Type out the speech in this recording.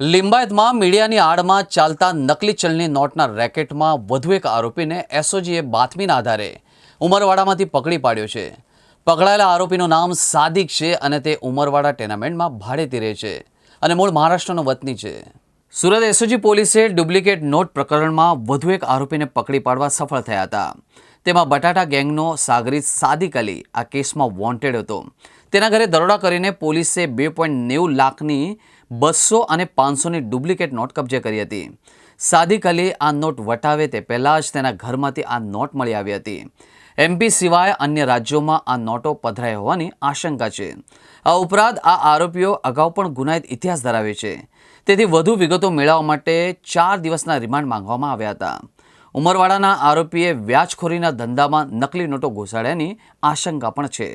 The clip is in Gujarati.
લિંબાયતમાં મીડિયાની આડમાં ચાલતા નકલી ચલણી નોટના રેકેટમાં વધુ એક આરોપીને એસઓજીએ બાતમીના આધારે ઉમરવાડામાંથી પકડી પાડ્યો છે. પકડાયેલા આરોપીનું નામ સાદિક છે અને તે ઉમરવાડા ટેનામેન્ટમાં ભાડેથી રહે છે અને મૂળ મહારાષ્ટ્રનો વતની છે. સુરત એસઓજી પોલીસે ડુપ્લિકેટ નોટ પ્રકરણમાં વધુ એક આરોપીને પકડી પાડવા સફળ થયા હતા. તેમાં બટાટા ગેંગનો સાગરીત સાદિક અલી આ કેસમાં વોન્ટેડ હતો. તેના ઘરે દરોડા કરીને પોલીસે બે પોઈન્ટ નેવું લાખની બસો અને પાંચસોની ડુપ્લિકેટ નોટ કબજે કરી હતી. સાદિક અલી આ નોટ વટાવે તે પહેલાં જ તેના ઘરમાંથી આ નોટ મળી આવી હતી. એમપી સિવાય અન્ય રાજ્યોમાં આ નોટો પધરાઈ હોવાની આશંકા છે. આ ઉપરાંત આ આરોપીઓ અગાઉ પણ ગુનાહિત ઇતિહાસ ધરાવે છે. તેથી વધુ વિગતો મેળવવા માટે ચાર દિવસના રિમાન્ડ માંગવામાં આવ્યા હતા. ઉમરવાડાના આરોપીએ વ્યાજખોરીના ધંધામાં નકલી નોટો ઘોસાડ્યાની આશંકા પણ છે.